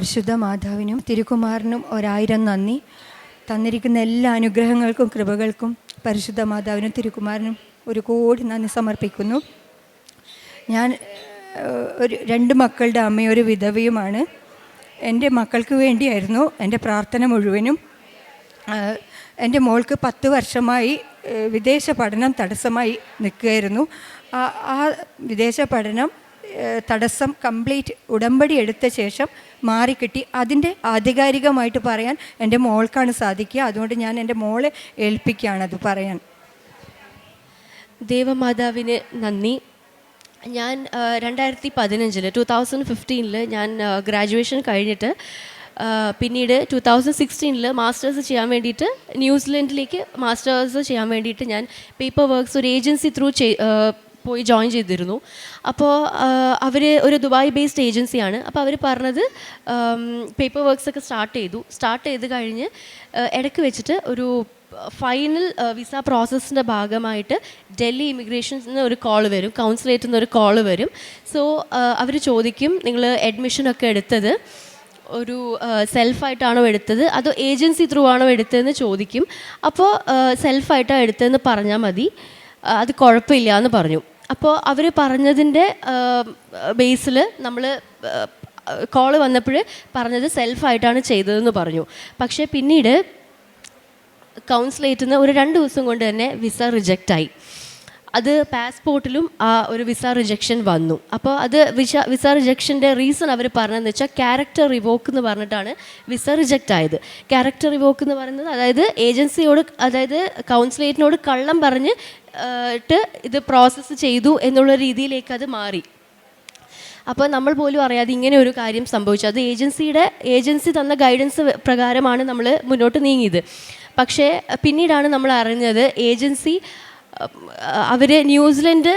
പരിശുദ്ധ മാതാവിനും തിരുക്കുമാറിനും ഒരായിരം നന്ദി. തന്നിരിക്കുന്ന എല്ലാ അനുഗ്രഹങ്ങൾക്കും കൃപകൾക്കും പരിശുദ്ധ മാതാവിനും തിരുക്കുമാറിനും ഒരു കോടി നന്ദി സമർപ്പിക്കുന്നു. ഞാൻ ഒരു രണ്ട് മക്കളുടെ അമ്മയും ഒരു വിധവയുമാണ്. എന്റെ മക്കൾക്ക് വേണ്ടിയായിരുന്നു എന്റെ പ്രാർത്ഥന മുഴുവനും. എന്റെ മോൾക്ക് പത്ത് വർഷമായി വിദേശ പഠനം തടസ്സമായി നിൽക്കുകയായിരുന്നു. ആ- വിദേശ പഠനം തടസ്സം കംപ്ലീറ്റ് ഉടമ്പടി എടുത്ത ശേഷം മാറിക്കിട്ടി. അതിന്റെ ആധികാരികമായിട്ട് പറയാൻ എന്റെ മോൾക്കാണ് സാധിക്കുക. അതുകൊണ്ട് ഞാൻ എന്റെ മോളെ ഏൽപ്പിക്കുകയാണ് അത് പറയാൻ. ദേവമാതാവിന് നന്ദി. ഞാൻ രണ്ടായിരത്തി പതിനഞ്ചിൽ ടു തൗസൻഡ് ഫിഫ്റ്റീനിൽ ഞാൻ ഗ്രാജുവേഷൻ കഴിഞ്ഞിട്ട് പിന്നീട് ടു തൗസൻഡ് സിക്സ്റ്റീനിൽ മാസ്റ്റേഴ്സ് ചെയ്യാൻ വേണ്ടിയിട്ട് ന്യൂസിലൻഡിലേക്ക് മാസ്റ്റേഴ്സ് ചെയ്യാൻ വേണ്ടിയിട്ട് ഞാൻ പേപ്പർ വർക്ക്സ് ഒരു ഏജൻസി ത്രൂ പോയി ജോയിൻ ചെയ്തിരുന്നു. അപ്പോൾ അവർ ഒരു ദുബായ് ബേസ്ഡ് ഏജൻസിയാണ് അപ്പോൾ അവർ പറഞ്ഞത് പേപ്പർ വർക്ക്സ് ഒക്കെ സ്റ്റാർട്ട് ചെയ്തു. സ്റ്റാർട്ട് ചെയ്ത് കഴിഞ്ഞ് ഇടയ്ക്ക് വെച്ചിട്ട് ഒരു ഫൈനൽ വിസ പ്രോസസ്സിന്റെ ഭാഗമായിട്ട് ഡൽഹി ഇമിഗ്രേഷൻസ് നിന്ന് ഒരു കോൾ വരും. കൗൺസിലേറ്റിൽ നിന്ന് ഒരു കോൾ വരും. സോ അവർ ചോദിക്കും നിങ്ങൾ അഡ്മിഷനൊക്കെ എടുത്തത് ഒരു സെൽഫായിട്ടാണോ എടുത്തത്? അതോ ഏജൻസി ത്രൂ ആണോ എടുത്തതെന്ന് ചോദിക്കും. അപ്പോൾ സെൽഫായിട്ടാണ് എടുത്തതെന്ന് പറഞ്ഞാൽ മതി. അത് കുഴപ്പമില്ല എന്ന് പറഞ്ഞു. അപ്പോൾ അവർ പറഞ്ഞതിന്റെ ബേസിൽ നമ്മൾ കോൾ വന്നപ്പോൾ പറഞ്ഞത് സെൽഫായിട്ടാണ് ചെയ്തതെന്ന് പറഞ്ഞു. പക്ഷേ പിന്നീട് കൗൺസിലേറ്റിൽ നിന്ന് ഒരു രണ്ട് ദിവസം കൊണ്ട് തന്നെ വിസ റിജക്റ്റ് ആയി അത് പാസ്പോർട്ടിലും ആ ഒരു വിസ റിജക്ഷൻ വന്നു. അപ്പോൾ അത് വിസ വിസ റിജക്ഷന്റെ റീസൺ അവർ പറഞ്ഞതെന്ന് വെച്ചാൽ ക്യാരക്ടർ റിവോക്ക് എന്ന് പറഞ്ഞിട്ടാണ് വിസ റിജക്റ്റ് ആയത്. ക്യാരക്ടർ റിവോക്ക് എന്ന് പറയുന്നത് അതായത് ഏജൻസിയോട് അതായത് കൗൺസിലേറ്റിനോട് കള്ളം പറഞ്ഞ് ഇട്ട് ട്ട് ഇത് പ്രോസസ്സ് ചെയ്തു എന്നുള്ള രീതിയിലേക്ക് അത് മാറി. അപ്പോൾ നമ്മൾ പോലും അറിയാതെ ഇങ്ങനെ ഒരു കാര്യം സംഭവിച്ചു. അത് ഏജൻസിയുടെ ഏജൻസി തന്ന ഗൈഡൻസ് പ്രകാരമാണ് നമ്മൾ മുന്നോട്ട് നീങ്ങിയത്. പക്ഷേ പിന്നീടാണ് നമ്മൾ അറിഞ്ഞത് ഏജൻസി അവർ ന്യൂസിലൻഡ്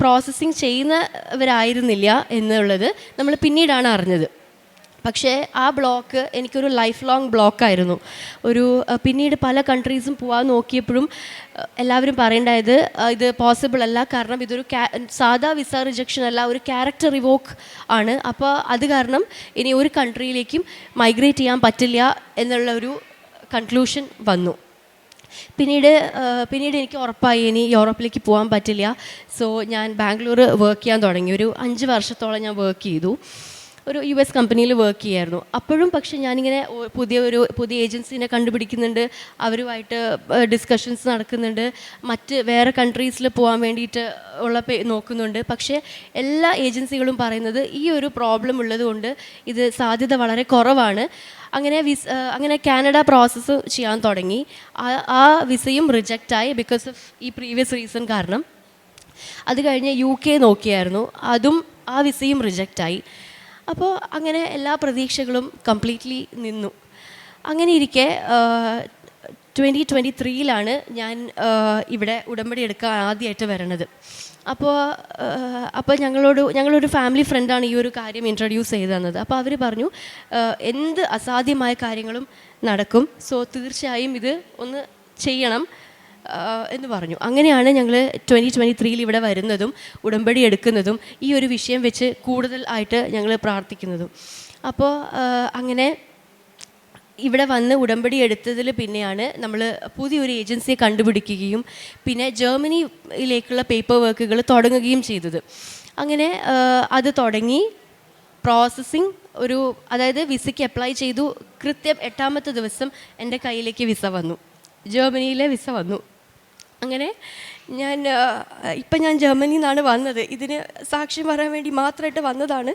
പ്രോസസ്സിങ് ചെയ്യുന്നവരായിരുന്നില്ല എന്നുള്ളത് നമ്മൾ പിന്നീടാണ് അറിഞ്ഞത്. പക്ഷേ ആ ബ്ലോക്ക് എനിക്കൊരു ലൈഫ് ലോങ് ബ്ലോക്കായിരുന്നു ഒരു പിന്നീട് പല കൺട്രീസും പോകാൻ നോക്കിയപ്പോഴും എല്ലാവരും പറയേണ്ടത് ഇത് പോസിബിൾ അല്ല. കാരണം ഇതൊരു സാധാ വിസ റിജക്ഷൻ അല്ല ഒരു ക്യാരക്ടർ റിവോക്ക് ആണ്. അപ്പോൾ അത് കാരണം ഇനി ഒരു കൺട്രിയിലേക്കും മൈഗ്രേറ്റ് ചെയ്യാൻ പറ്റില്ല എന്നുള്ള ഒരു കൺക്ലൂഷൻ വന്നു. പിന്നീട് പിന്നീട് എനിക്ക് ഉറപ്പായി ഇനി യൂറോപ്പിലേക്ക് പോകാൻ പറ്റില്ല. സോ ഞാൻ ബാംഗ്ലൂർ വർക്ക് ചെയ്യാൻ തുടങ്ങി. ഒരു അഞ്ച് വർഷത്തോളം ഞാൻ വർക്ക് ചെയ്തു. ഒരു യു എസ് കമ്പനിയിൽ വർക്ക് ചെയ്യായിരുന്നു. അപ്പോഴും പക്ഷെ ഞാനിങ്ങനെ പുതിയ ഒരു പുതിയ ഏജൻസിനെ കണ്ടുപിടിക്കുന്നുണ്ട്. അവരുമായിട്ട് ഡിസ്കഷൻസ് നടക്കുന്നുണ്ട്. മറ്റ് വേറെ കൺട്രീസിൽ പോകാൻ വേണ്ടിയിട്ട് ഉള്ള നോക്കുന്നുണ്ട്. പക്ഷേ എല്ലാ ഏജൻസികളും പറയുന്നത് ഈ ഒരു പ്രോബ്ലം ഉള്ളതുകൊണ്ട് ഇത് സാധ്യത വളരെ കുറവാണ്. അങ്ങനെ വിസ അങ്ങനെ കാനഡ പ്രോസസ്സ് ചെയ്യാൻ തുടങ്ങി. ആ വിസയും റിജക്റ്റായി ബിക്കോസ് ഓഫ് ഈ പ്രീവിയസ് റീസൺ കാരണം. അത് കഴിഞ്ഞ് യു കെ നോക്കിയായിരുന്നു. അതും ആ വിസയും റിജക്റ്റായി അപ്പോൾ അങ്ങനെ എല്ലാ പ്രതീക്ഷകളും കംപ്ലീറ്റ്ലി നിന്നു. അങ്ങനെ ഇരിക്കെ ട്വന്റി ട്വന്റി ത്രീയിലാണ് ഞാൻ ഇവിടെ ഉടമ്പടി എടുക്കാൻ ആദ്യമായിട്ട് വരണത്. അപ്പോൾ അപ്പോൾ ഞങ്ങളോട് ഞങ്ങളൊരു ഫാമിലി ഫ്രണ്ടാണ് ഈ ഒരു കാര്യം ഇൻട്രൊഡ്യൂസ് ചെയ്ത് തന്നത്. അപ്പോൾ അവർ പറഞ്ഞു എന്ത് അസാധ്യമായ കാര്യങ്ങളും നടക്കും. സോ തീർച്ചയായും ഇത് ഒന്ന് ചെയ്യണം. എന്ന് പറഞ്ഞു. അങ്ങനെയാണ് ഞങ്ങൾ ട്വന്റി ട്വന്റി ത്രീയിൽ ഇവിടെ വരുന്നതും ഉടമ്പടി എടുക്കുന്നതും ഈ ഒരു വിഷയം വെച്ച് കൂടുതൽ ആയിട്ട് ഞങ്ങൾ പ്രാർത്ഥിക്കുന്നതും. അപ്പോൾ അങ്ങനെ ഇവിടെ വന്ന് ഉടമ്പടി എടുത്തതിൽ പിന്നെയാണ് നമ്മൾ പുതിയൊരു ഏജൻസിയെ കണ്ടുപിടിക്കുകയും പിന്നെ ജർമ്മനിയിലേക്കുള്ള പേപ്പർ വർക്കുകൾ തുടങ്ങുകയും ചെയ്തത്. അങ്ങനെ അത് തുടങ്ങി പ്രോസസ്സിങ് ഒരു അതായത് വിസയ്ക്ക് അപ്ലൈ ചെയ്തു. കൃത്യം എട്ടാമത്തെ ദിവസം എന്റെ കയ്യിലേക്ക് വിസ വന്നു. ജർമ്മനിയിലെ വിസ വന്നു. അങ്ങനെ ഞാൻ ഇപ്പം ഞാൻ ജർമ്മനിയിൽ നിന്നാണ് വന്നത്. ഇതിന് സാക്ഷ്യം പറയാൻ വേണ്ടി മാത്രമായിട്ട് വന്നതാണ്.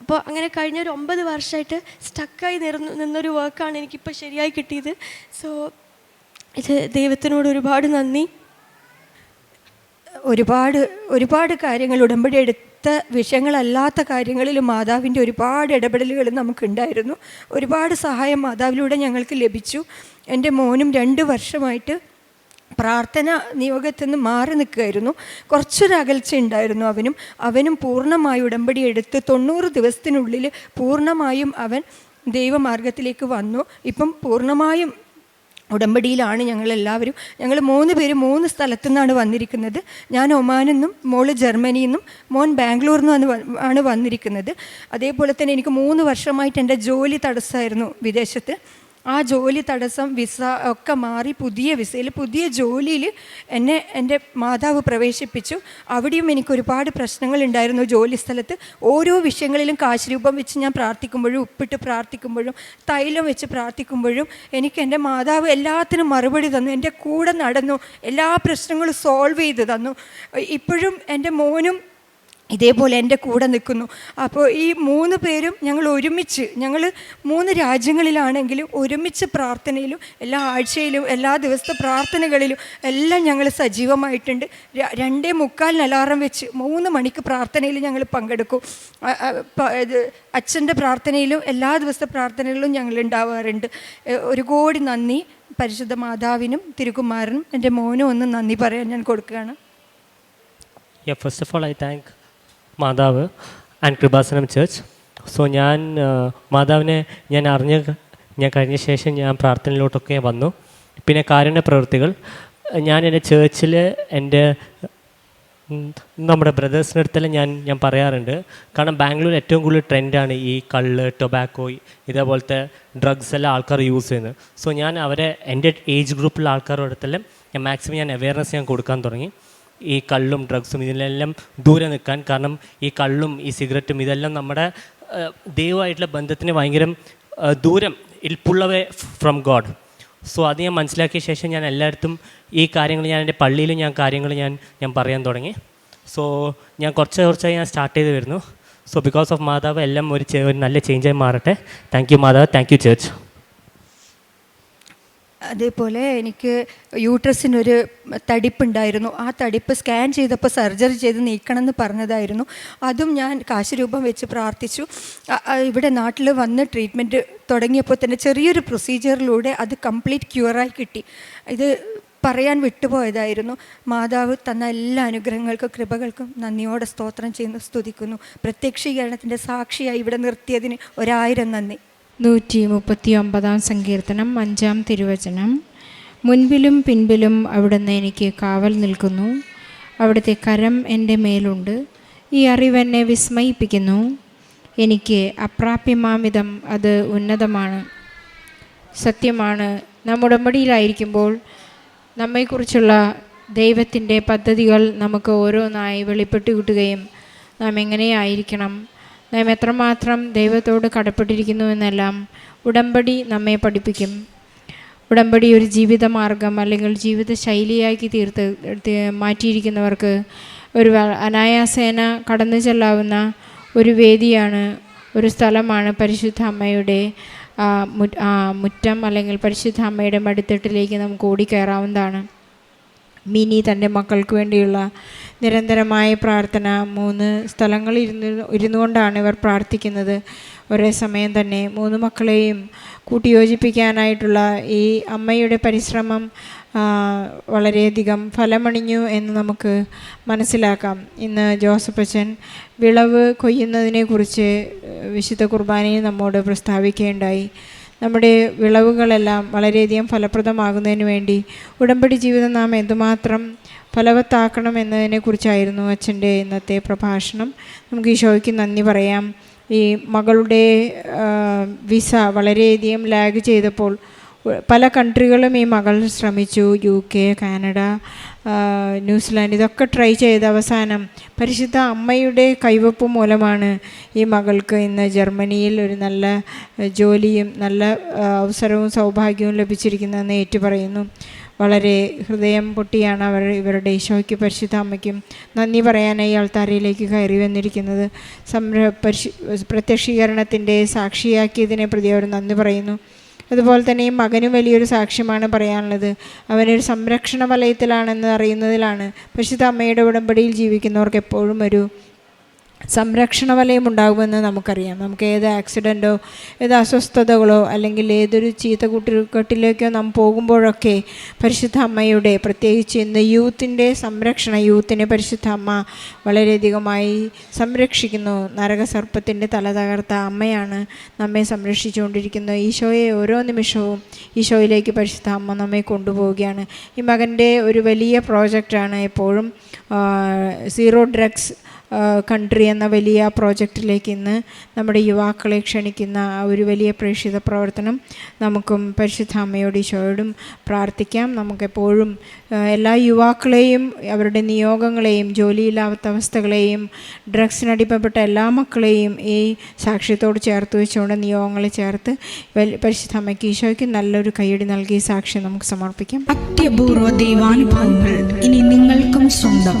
അപ്പോൾ അങ്ങനെ കഴിഞ്ഞ ഒരു ഒമ്പത് വർഷമായിട്ട് സ്റ്റക്കായി നിറന്നു നിന്നൊരു വർക്കാണ് എനിക്കിപ്പോൾ ശരിയായി കിട്ടിയത്. സോ ഇത് ദൈവത്തിനോട് ഒരുപാട് നന്ദി. ഒരുപാട് ഒരുപാട് കാര്യങ്ങൾ ഉടമ്പടി എടുത്ത വിഷയങ്ങളല്ലാത്ത കാര്യങ്ങളിൽ മാതാവിന്റെ ഒരുപാട് ഇടപെടലുകൾ നമുക്കുണ്ടായിരുന്നു. ഒരുപാട് സഹായം മാതാവിലൂടെ ഞങ്ങൾക്ക് ലഭിച്ചു. എന്റെ മോനും രണ്ട് വർഷമായിട്ട് പ്രാർത്ഥന നിയോഗത്തിൽ നിന്ന് മാറി നിൽക്കുകയായിരുന്നു. കുറച്ചൊരകൽച്ച ഉണ്ടായിരുന്നു അവനും. അവനും പൂർണമായി ഉടമ്പടി എടുത്ത് തൊണ്ണൂറ് ദിവസത്തിനുള്ളിൽ പൂർണമായും അവൻ ദൈവമാർഗത്തിലേക്ക് വന്നു. ഇപ്പം പൂർണമായും ഉടമ്പടിയിലാണ് ഞങ്ങളെല്ലാവരും. ഞങ്ങൾ മൂന്ന് പേര് മൂന്ന് സ്ഥലത്തു നിന്നാണ് വന്നിരിക്കുന്നത്. ഞാൻ ഒമാനെന്നും നിന്നും മോൾ ജർമ്മനിയിൽ നിന്നും മോൻ ബാംഗ്ലൂരിൽ നിന്നും ആണ് വന്നിരിക്കുന്നത്. അതേപോലെ തന്നെ എനിക്ക് മൂന്ന് വർഷമായിട്ട് എന്റെ ജോലി തടസ്സമായിരുന്നു വിദേശത്ത്. ആ ജോലി തടസ്സം വിസ ഒക്കെ മാറി പുതിയ വിസയിൽ പുതിയ ജോലിയിൽ എന്നെ എന്റെ മാതാവ് പ്രവേശിപ്പിച്ചു. അവിടെയും എനിക്ക് ഒരുപാട് പ്രശ്നങ്ങൾ ഉണ്ടായിരുന്നു ജോലി സ്ഥലത്ത്. ഓരോ വിഷയങ്ങളിലും കാശ് രൂപം വെച്ച് ഞാൻ പ്രാർത്ഥിക്കുമ്പോഴും ഉപ്പിട്ട് പ്രാർത്ഥിക്കുമ്പോഴും തൈലം വെച്ച് പ്രാർത്ഥിക്കുമ്പോഴും എനിക്ക് എന്റെ മാതാവ് എല്ലാത്തിനും മറുപടി തന്നു. എന്റെ കൂടെ നടന്നു എല്ലാ പ്രശ്നങ്ങളും സോൾവ് ചെയ്ത് തന്നു. ഇപ്പോഴും എന്റെ മോനും ഇതേപോലെ എന്റെ കൂടെ നിൽക്കുന്നു. അപ്പോൾ ഈ മൂന്ന് പേരും ഞങ്ങൾ ഒരുമിച്ച് ഞങ്ങൾ മൂന്ന് രാജ്യങ്ങളിലാണെങ്കിലും ഒരുമിച്ച് പ്രാർത്ഥനയിലും എല്ലാ ആഴ്ചയിലും എല്ലാ ദിവസത്തെ പ്രാർത്ഥനകളിലും എല്ലാം ഞങ്ങൾ സജീവമായിട്ടുണ്ട്. രണ്ടേ മുക്കാലിന് അലാറം വെച്ച് മൂന്ന് മണിക്ക് പ്രാർത്ഥനയിൽ ഞങ്ങൾ പങ്കെടുക്കും. അച്ഛന്റെ പ്രാർത്ഥനയിലും എല്ലാ ദിവസത്തെ പ്രാർത്ഥനകളിലും ഞങ്ങൾ ഉണ്ടാവാറുണ്ട്. ഒരു കോടി നന്ദി. പരിശുദ്ധ മാതാവിനും തിരുകുമാരനും എന്റെ മോനും ഒന്ന് നന്ദി പറയാൻ ഞാൻ കൊടുക്കുകയാണ്. First of all, I thank മാതാവ് ആൻഡ് കൃപാസനം ചേർച്ച്. സോ ഞാൻ മാതാവിനെ ഞാൻ അറിഞ്ഞ ഞാൻ കഴിഞ്ഞ ശേഷം ഞാൻ പ്രാർത്ഥനയിലോട്ടൊക്കെ വന്നു. പിന്നെ കാരുണ്യ പ്രവൃത്തികൾ. ഞാൻ എന്റെ ചേർച്ചിൽ എന്റെ നമ്മുടെ ബ്രദേഴ്സിന്റെ അടുത്തെല്ലാം ഞാൻ ഞാൻ പറയാറുണ്ട്. കാരണം ബാംഗ്ലൂർ ഏറ്റവും കൂടുതൽ ട്രെൻഡാണ് ഈ കള്ള് ടൊബാക്കോ ഇതേപോലത്തെ ഡ്രഗ്സ് എല്ലാം ആൾക്കാർ യൂസ് ചെയ്യുന്നത്. സോ ഞാൻ അവരെ എന്റെ ഏജ് ഗ്രൂപ്പിലുള്ള ആൾക്കാരുടെ അടുത്തെല്ലാം ഞാൻ മാക്സിമം ഞാൻ അവയർനെസ് ഞാൻ കൊടുക്കാൻ തുടങ്ങി. ഈ കള്ളും ഡ്രഗ്സും ഇതിലെല്ലാം ദൂരെ നിൽക്കാൻ കാരണം ഈ കള്ളും ഈ സിഗരറ്റും ഇതെല്ലാം നമ്മുടെ ദൈവമായിട്ടുള്ള ബന്ധത്തിന് ഭയങ്കര ദൂരം ഇൽപ്പുള്ളവേ പുള്ളവേ ഫ്രം ഗോഡ് സോ അത് ഞാൻ മനസ്സിലാക്കിയ ശേഷം ഞാൻ എല്ലായിടത്തും ഈ കാര്യങ്ങൾ ഞാൻ എന്റെ പള്ളിയിലും ഞാൻ കാര്യങ്ങൾ ഞാൻ ഞാൻ പറയാൻ തുടങ്ങി. സോ ഞാൻ കുറച്ച് കുറച്ചായി ഞാൻ സ്റ്റാർട്ട് ചെയ്ത് വരുന്നു. സോ ബിക്കോസ് ഓഫ് മാതാവ് എല്ലാം ഒരു ഒരു നല്ല ചേഞ്ചായി മാറട്ടെ. താങ്ക് യു മാതാവ്. താങ്ക് യു ചേർച്ച് അതേപോലെ എനിക്ക് യൂട്രസിനൊരു തടിപ്പുണ്ടായിരുന്നു. ആ തടിപ്പ് സ്കാൻ ചെയ്തപ്പോൾ സർജറി ചെയ്ത് നീക്കണം എന്ന് പറഞ്ഞതായിരുന്നു. അതും ഞാൻ കാശ് രൂപം വെച്ച് പ്രാർത്ഥിച്ചു. ഇവിടെ നാട്ടിൽ വന്ന് ട്രീറ്റ്മെന്റ് തുടങ്ങിയപ്പോൾ തന്നെ ചെറിയൊരു പ്രൊസീജിയറിലൂടെ അത് കംപ്ലീറ്റ് ക്യൂറായി കിട്ടി. ഇത് പറയാൻ വിട്ടുപോയതായിരുന്നു. മാതാവ് തന്ന എല്ലാ അനുഗ്രഹങ്ങൾക്കും കൃപകൾക്കും നന്ദിയോടെ സ്തോത്രം ചെയ്യുന്നു സ്തുതിക്കുന്നു. പ്രത്യക്ഷീകരണത്തിന്റെ സാക്ഷിയായി ഇവിടെ നിർത്തിയതിന് ഒരായിരം നന്ദി. നൂറ്റി മുപ്പത്തി ഒമ്പതാം സങ്കീർത്തനം അഞ്ചാം തിരുവചനം. മുൻപിലും പിൻപിലും അവിടുന്ന് എനിക്ക് കാവൽ നിൽക്കുന്നു. അവിടുത്തെ കരം എന്റെ മേലുണ്ട്. ഈ അറിവെന്നെ വിസ്മയിപ്പിക്കുന്നു. എനിക്ക് അപ്രാപ്യമാമിതം അത് ഉന്നതമാണ്. സത്യമാണ് നാം ഉടമ്പടിയിലായിരിക്കുമ്പോൾ നമ്മെക്കുറിച്ചുള്ള ദൈവത്തിന്റെ പദ്ധതികൾ നമുക്ക് ഓരോന്നായി വെളിപ്പെട്ട് കിട്ടുകയും നാം എങ്ങനെയായിരിക്കണം? നാം എത്രമാത്രം ദൈവത്തോട് കടപ്പെട്ടിരിക്കുന്നു എന്നെല്ലാം ഉടമ്പടി നമ്മെ പഠിപ്പിക്കും. ഉടമ്പടി ഒരു ജീവിതമാർഗം അല്ലെങ്കിൽ ജീവിത ശൈലിയാക്കി തീർത്ത് മാറ്റിയിരിക്കുന്നവർക്ക് ഒരു അനായാസേന കടന്നു ചെല്ലാവുന്ന ഒരു വേദിയാണ് ഒരു സ്ഥലമാണ് പരിശുദ്ധ അമ്മയുടെ മുറ്റം അല്ലെങ്കിൽ പരിശുദ്ധ അമ്മയുടെ മടിത്തട്ടിലേക്ക് നമുക്ക് ഓടിക്കയറാവുന്നതാണ്. മിനി തന്റെ മക്കൾക്ക് വേണ്ടിയുള്ള നിരന്തരമായ പ്രാർത്ഥന. മൂന്ന് സ്ഥലങ്ങളിൽ ഇരുന്ന് ഇരുന്നു കൊണ്ടാണ് ഇവർ പ്രാർത്ഥിക്കുന്നത്. ഒരേ സമയം തന്നെ മൂന്ന് മക്കളെയും കൂട്ടിയോജിപ്പിക്കാനായിട്ടുള്ള ഈ അമ്മയുടെ പരിശ്രമം വളരെയധികം ഫലമണിഞ്ഞു എന്ന് നമുക്ക് മനസ്സിലാക്കാം. ഇന്ന് ജോസഫ് അച്ഛൻ വിളവ് കൊയ്യുന്നതിനെക്കുറിച്ച് വിശുദ്ധ കുർബാനയിൽ നമ്മോട് പ്രസ്താവിക്കുകയുണ്ടായി. നമ്മുടെ വിളവുകളെല്ലാം വളരെയധികം ഫലപ്രദമാകുന്നതിന് വേണ്ടി ഉടമ്പടി ജീവിതം നാം എന്തുമാത്രം ഫലവത്താക്കണം എന്നതിനെക്കുറിച്ചായിരുന്നു അച്ഛന്റെ ഇന്നത്തെ പ്രഭാഷണം. നമുക്ക് ഈശോയ്ക്ക് നന്ദി പറയാം. ഈ മകളുടെ വിസ വളരെയധികം ലാഗ് ചെയ്തപ്പോൾ പല കൺട്രികളും ഈ മകൾ ശ്രമിച്ചു. U K Canada New Zealand. ഇതൊക്കെ ട്രൈ ചെയ്ത് അവസാനം പരിശുദ്ധ അമ്മയുടെ കൈവപ്പ് മൂലമാണ് ഈ മകൾക്ക് ഇന്ന് ജർമ്മനിയിൽ ഒരു നല്ല ജോലിയും നല്ല അവസരവും സൗഭാഗ്യവും ലഭിച്ചിരിക്കുന്നതെന്ന് ഏറ്റുപറയുന്നു. വളരെ ഹൃദയം പൊട്ടിയാണ് അവർ ഇവരുടെ ഈശോയ്ക്ക് പരിശുദ്ധ അമ്മയ്ക്കും നന്ദി പറയാനായി ആൾത്താരയിലേക്ക് കയറി വന്നിരിക്കുന്നത്. സംര പരിശു പ്രത്യക്ഷീകരണത്തിന്റെ സാക്ഷിയാക്കിയതിനെ പ്രതി അവർ നന്ദി പറയുന്നു. അതുപോലെ തന്നെ ഈ മകനും വലിയൊരു സാക്ഷ്യമാണ് പറയാനുള്ളത്. അവനൊരു സംരക്ഷണ വലയത്തിലാണെന്ന് അറിയുന്നതിലാണ്. പരിശുദ്ധ അമ്മയുടെ ഉടമ്പടിയിൽ ജീവിക്കുന്നവർക്ക് എപ്പോഴും ഒരു സംരക്ഷണ വലയം ഉണ്ടാകുമെന്ന് നമുക്കറിയാം. നമുക്ക് ഏത് ആക്സിഡന്റോ ഏത് അസ്വസ്ഥതകളോ അല്ലെങ്കിൽ ഏതൊരു ചീത്ത കൂട്ടിക്കെട്ടിലേക്കോ നാം പോകുമ്പോഴൊക്കെ പരിശുദ്ധ അമ്മയുടെ പ്രത്യേകിച്ച് ഇന്ന് യൂത്തിന്റെ സംരക്ഷണ യൂത്തിനെ പരിശുദ്ധ അമ്മ വളരെയധികമായി സംരക്ഷിക്കുന്നു. നരകസർപ്പത്തിന്റെ തല തകർത്ത അമ്മയാണ് നമ്മെ സംരക്ഷിച്ചുകൊണ്ടിരിക്കുന്നത് ഈശോയെ ഓരോ നിമിഷവും ഈശോയിലേക്ക് പരിശുദ്ധ അമ്മ നമ്മെ കൊണ്ടുപോവുകയാണ്. ഈ മകന്റെ ഒരു വലിയ പ്രോജക്റ്റാണ് എപ്പോഴും സീറോ ഡ്രഗ്സ് കൺട്രി എന്ന വലിയ പ്രോജക്റ്റിലേക്ക് ഇന്ന് നമ്മുടെ യുവാക്കളെ ക്ഷണിക്കുന്ന ഒരു വലിയ പ്രേക്ഷിത പ്രവർത്തനം നമുക്കും പരിശുദ്ധ അമ്മയോട് ഈശോയോടും പ്രാർത്ഥിക്കാം. നമുക്കെപ്പോഴും എല്ലാ യുവാക്കളെയും അവരുടെ നിയോഗങ്ങളെയും ജോലിയില്ലാത്ത അവസ്ഥകളെയും ഡ്രഗ്സിനടിമപ്പെട്ട എല്ലാ മക്കളെയും ഈ സാക്ഷ്യത്തോട് ചേർത്ത് വെച്ചുകൊണ്ട് നിയോഗങ്ങളെ ചേർത്ത് പരിശുദ്ധാമ്മയ്ക്ക് ഈശോയ്ക്ക് നല്ലൊരു കൈയടി നൽകി സാക്ഷ്യം നമുക്ക് സമർപ്പിക്കാം. അത്യപൂർവ ദൈവാനുഭവങ്ങൾ ഇനി നിങ്ങൾക്കും സ്വന്തം.